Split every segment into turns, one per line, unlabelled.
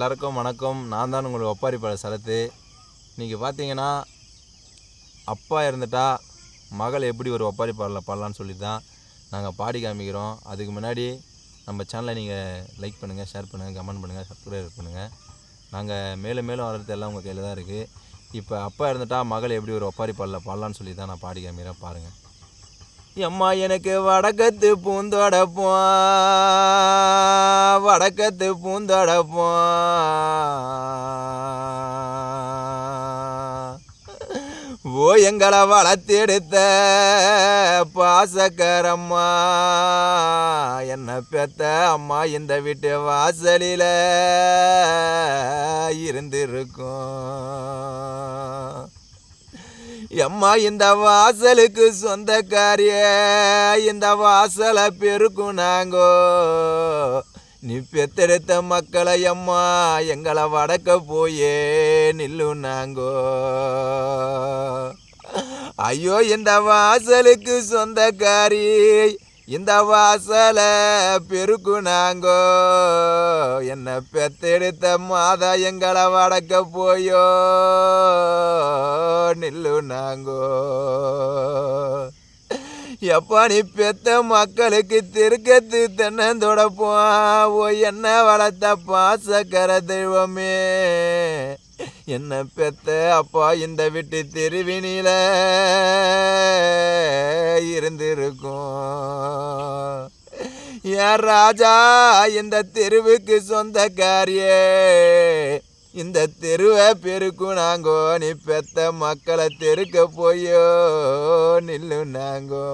எல்லாருக்கும் வணக்கம். நான் தான் உங்களுக்கு ஒப்பாரிப்பாள சரத்து. இன்றைக்கி பார்த்தீங்கன்னா அப்பா இருந்துட்டா மகள் எப்படி ஒரு ஒப்பாரி பாடல பாடலான்னு சொல்லி தான் நாங்கள் பாடி காமிக்கிறோம். அதுக்கு முன்னாடி நம்ம சேனலை நீங்கள் லைக் பண்ணுங்கள் ஷேர் பண்ணுங்கள் கமெண்ட் பண்ணுங்கள் சப்ஸ்கிரைப் பண்ணுங்கள் நாங்கள் மேலும் மேலும் வர்றது எல்லாம் உங்கள் கையில் தான் இருக்குது இப்போ அப்பா இருந்துட்டா மகள் எப்படி ஒரு ஒப்பாரி பாடல பாடலான்னு சொல்லி தான் நான் பாடி காமிக்கிறேன். பாருங்கள் எம்மா எனக்கு வடக்கத்து பூந்தொடப்போம் வடக்கத்து பூந்தொடப்போம் ஓ எங்களை வளர்த்தெடுத்த பாசக்கரம்மா. என்னை பெத்த அம்மா இந்த வீட்டு வாசலில் இருந்திருக்கும். எம்மா இந்த வாசலுக்கு சொந்தக்காரிய இந்த வாசலை பெருக்கும் நாங்கோ. நீ பெத்தெடுத்த மக்களை அம்மா எங்களை வடக்க போயே நில்லு நாங்கோ. ஐயோ இந்த வாசலுக்கு சொந்தக்காரி இந்த வாசலை பெருக்கு நாங்கோ. என்ன பெத்தெடுத்த மாதா எங்களை வடக்க போயோ. நில்லு நாங்கோ. எப்பா நீ பெத்த மக்களுக்கு திருக்கத்து தென்னந்தொடப்போம். ஓ என்ன வளர்த்த பாசக்கர தெய்வமே. என்ன பெத்த அப்பா இந்த விட்டு தெருவினில இருந்திருக்கும். ஏன் ராஜா இந்த தெருவுக்கு சொந்தக்காரியே. இந்த தெருவை பெருக்கும் நாங்கோ நீ பெத்த மக்களை தெருக்க போயோ நில்லு நாங்கோ.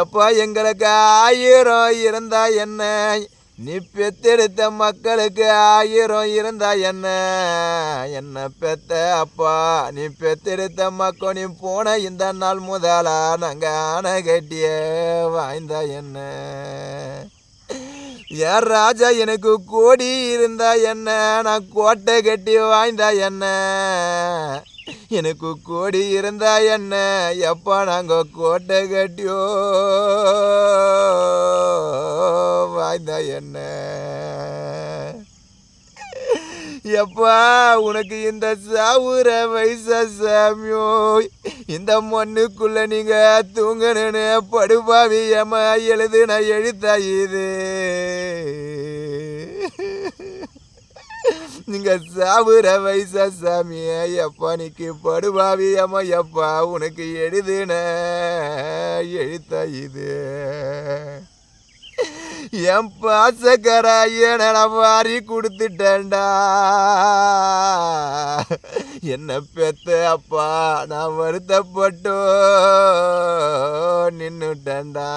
எப்பா எங்களுக்கு ஆயிரம் இருந்தா என்ன? நீ பெத்தெடுத்த மக்களுக்கு ஆயிரம் இருந்தா என்ன? என்ன பெத்த அப்பா நீ பெத்தெடுத்த மக்கள் நீ போன இந்த நாள் முதலா நாங்கள் ஆனை கட்டிய வாய்ந்தா என்ன? ஏன் ராஜா எனக்கு கோடி இருந்தா என்ன? நான் கோட்டை கட்டி வாய்ந்தா என்ன? எனக்கு கோடி இருந்தா என்ன? எப்பா நாங்கள் கோட்டை கட்டியோ? வாய்ந்தா என்ன? எப்பா உனக்கு இந்த சாவுற வயசா சாமியோ இந்த மண்ணுக்குள்ள நீங்க தூங்கணுன்னு படுபாவி ஏமா எழுதுன எழுத்தா இது? நீங்க சாவுற வயசா சாமிய எப்பா நீக்கு படுபாவி ஏமா எப்பா உனக்கு எழுதுன எழுத்தா இது? என் பாசக்கராய நான் வாரி கொடுத்துட்டேன்டா. என்ன பெத்த அப்பா நான் வருத்தப்பட்டோ நின்னுட்டேன்டா.